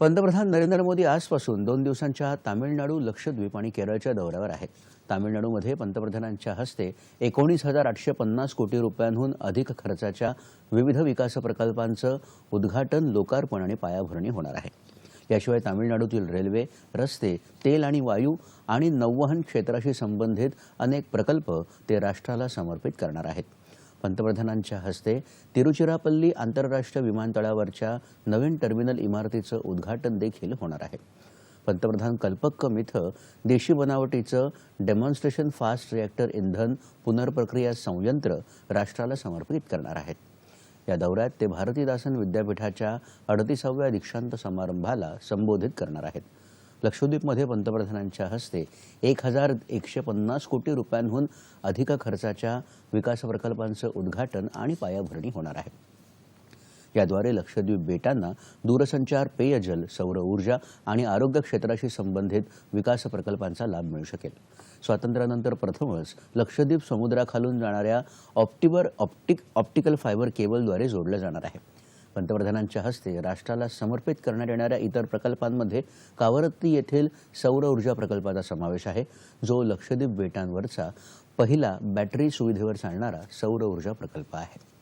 पंतप्रधान नरेंद्र मोदी आजपासून दोन दिवसांच्या तामिळनाडू लक्षद्वीप आणि केरळच्या दौऱ्यावर आहेत. तामिळनाडूमध्ये पंतप्रधानांच्या हस्ते एकोणीस हजार आठशे पन्नास कोटी रुपयांहून अधिक खर्चाच्या विविध विकास प्रकल्पांचं उद्घाटन लोकार्पण आणि पायाभरणी होणार आहे. याशिवाय तामिळनाडूतील रेल्वे रस्ते तेल आणि वायू आणि नौवहन क्षेत्राशी संबंधित अनेक प्रकल्प ते राष्ट्राला समर्पित करणार आहेत. पंतप्रधानांच्या हस्ते तिरुचिरापल्ली आंतरराष्ट्रीय विमानतळावरच्या नवीन टर्मिनल इमारतीचं उद्घाटन देखील होणार आहे. पंतप्रधान कल्पक्कम इथं देशी बनावटीचं डेमॉन्स्ट्रेशन फास्ट रिॲक्टर इंधन पुनर्प्रक्रिया संयंत्र राष्ट्राला समर्पित करणार आहेत. या दौऱ्यात ते भारतीदासन विद्यापीठाच्या अडतीसाव्या दीक्षांत समारंभाला संबोधित करणार आहेत. लक्षद्वीपमध्ये पंतप्रधानांच्या हस्ते एक हजार एकशे पन्नास कोटी रुपयांहून अधिक खर्चाच्या विकास प्रकल्पांचं उद्घाटन आणि पायाभरणी होणार आहे. याद्वारे लक्षद्वीप बेटांना दूरसंचार पेयजल सौर ऊर्जा आणि आरोग्य क्षेत्राशी संबंधित विकास प्रकल्पांचा लाभ मिळू शकेल. स्वातंत्र्यानंतर प्रथमच लक्षद्वीप समुद्राखालून जाणाऱ्या ऑप्टिवर ऑप्टिक ऑप्टिकल फायबर केबलद्वारे जोडलं जाणार आहे. पंतप्रधानांच्या हस्ते राष्ट्राला समर्पित करण्यात येणाऱ्या इतर प्रकल्पांमध्ये कावरत्ती येथील सौर ऊर्जा प्रकल्पाचा समावेश आहे जो लक्षद्वीप बेटांवरचा पहिला बॅटरी सुविधेवर चालणारा सौर ऊर्जा प्रकल्प आहे.